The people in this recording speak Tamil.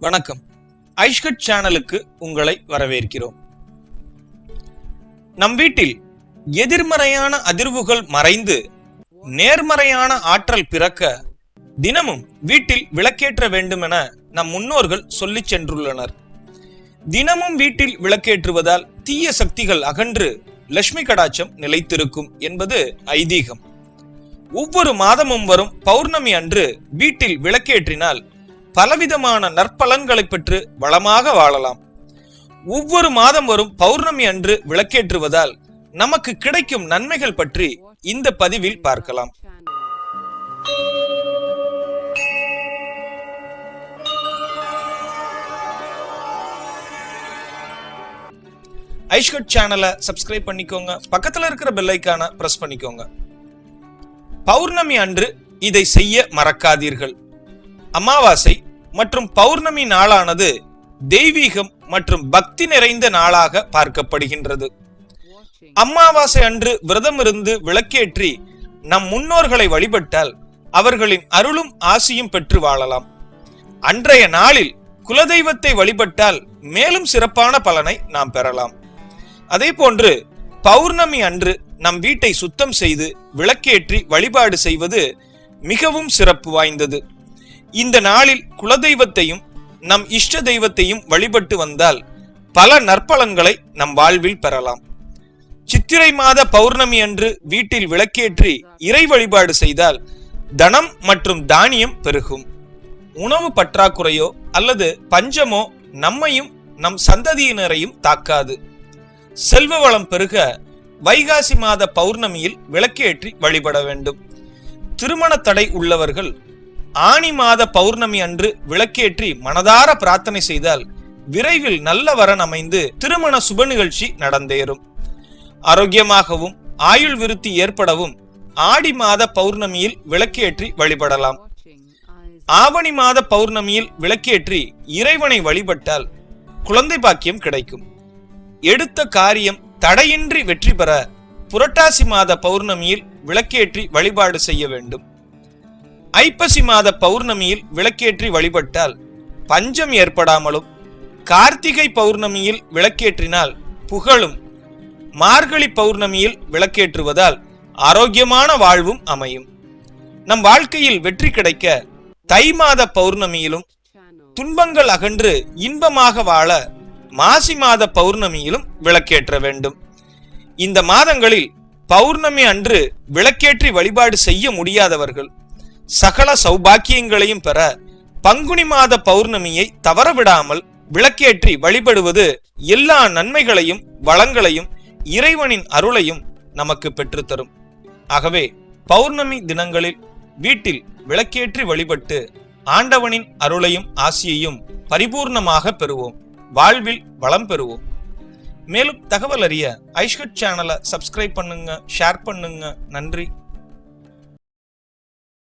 வணக்கம். ஐஷ்கட் சேனலுக்கு உங்களை வரவேற்கிறோம். நம் வீட்டில் எதிர்மறையான அதிர்வுகள் மறைந்து நேர்மறையான ஆற்றல் பிறக்க தினமும் வீட்டில் விளக்கேற்ற வேண்டுமென நம் முன்னோர்கள் சொல்லிச் சென்றுள்ளனர். தினமும் வீட்டில் விளக்கேற்றுவதால் தீய சக்திகள் அகன்று லட்சுமி கடாச்சம் நிலைத்திருக்கும் என்பது ஐதீகம். ஒவ்வொரு மாதமும் வரும் பௌர்ணமி அன்று வீட்டில் விளக்கேற்றினால் பலவிதமான நற்பலன்களை பெற்று வளமாக வாழலாம். ஒவ்வொரு மாதம் வரும் பௌர்ணமி அன்று விளக்கேற்றுவதால் நமக்கு கிடைக்கும் நன்மைகள் பற்றி இந்த பதிவில் பார்க்கலாம். ஐஷ்கட் சேனலை சப்ஸ்கிரைப் பண்ணிக்கோங்க. பக்கத்துல இருக்கிற பெல் பிரஸ் பண்ணிக்கோங்க. பௌர்ணமி அன்று இதை செய்ய மறக்காதீர்கள். அமாவாசை மற்றும் பௌர்ணமி நாளானது தெய்வீகம் மற்றும் பக்தி நிறைந்த நாளாக பார்க்கப்படுகின்றது. அமாவாசை அன்று விரதமிருந்து விளக்கேற்றி நம் முன்னோர்களை வழிபட்டால் அவர்களின் அருளும் ஆசியும் பெற்று வாழலாம். அன்றைய நாளில் குலதெய்வத்தை வழிபட்டால் மேலும் சிறப்பான பலனை நாம் பெறலாம். அதே போன்று பௌர்ணமி அன்று நம் வீட்டை சுத்தம் செய்து விளக்கேற்றி வழிபாடு செய்வது மிகவும் சிறப்பு வாய்ந்தது. இந்த நாளில் குலதெய்வத்தையும் நம் இஷ்ட தெய்வத்தையும் வழிபட்டு வந்தால் பல நற்பலன்களை நம் வாழ்வில் பெறலாம். சித்திரை மாத பௌர்ணமி அன்று வீட்டில் விளக்கேற்றி இறை வழிபாடு செய்தால் தனம் மற்றும் தானியம் பெருகும். உணவு பற்றாக்குறையோ அல்லது பஞ்சமோ நம்மையும் நம் சந்ததியினரையும் தாக்காது. செல்வ வளம் பெருக வைகாசி மாத பௌர்ணமியில் விளக்கேற்றி வழிபட வேண்டும். திருமண தடை உள்ளவர்கள் ஆனி மாத பௌர்ணமி அன்று விளக்கேற்றி மனதார பிரார்த்தனை செய்தால் விரைவில் நல்ல வரன் அமைந்து திருமண சுப நிகழ்ச்சி நடந்தேறும். ஆரோக்கியமாகவும் ஆயுள் விருத்தி ஏற்படவும் ஆடி மாத பௌர்ணமியில் விளக்கேற்றி வழிபடலாம். ஆவணி மாத பௌர்ணமியில் விளக்கேற்றி இறைவனை வழிபட்டால் குழந்தை பாக்கியம் கிடைக்கும். எடுத்த காரியம் தடையின்றி வெற்றி பெற புரட்டாசி மாத பௌர்ணமியில் விளக்கேற்றி வழிபாடு செய்ய வேண்டும். ஐப்பசி மாத பௌர்ணமியில் விளக்கேற்றி வழிபட்டால் பஞ்சம் ஏற்படாமலும் கார்த்திகை பௌர்ணமியில் விளக்கேற்றினால் புகழும் மார்கழி பௌர்ணமியில் விளக்கேற்றுவதால் ஆரோக்கியமான வாழ்வும் அமையும். நம் வாழ்க்கையில் வெற்றி கிடைக்க தை மாத பௌர்ணமியிலும் துன்பங்கள் அகன்று இன்பமாக வாழ மாசி மாத பௌர்ணமியிலும் விளக்கேற்ற வேண்டும். இந்த மாதங்களில் பௌர்ணமி அன்று விளக்கேற்றி வழிபாடு செய்ய முடியாதவர்கள் சகல சௌபாக்கியங்களையும் பெற பங்குனி மாத பௌர்ணமியை தவறவிடாமல் விளக்கேற்றி வழிபடுவது எல்லா நன்மைகளையும் வளங்களையும் இறைவனின் அருளையும் நமக்கு பெற்றுத்தரும். ஆகவே பௌர்ணமி தினங்களில் வீட்டில் விளக்கேற்றி வழிபட்டு ஆண்டவனின் அருளையும் ஆசியையும் பரிபூர்ணமாக பெறுவோம். வாழ்வில் வளம் பெறுவோம். மேலும் தகவல் அறிய ஐஷ்கட் சேனலை சப்ஸ்கிரைப் பண்ணுங்க ஷேர் பண்ணுங்க. நன்றி.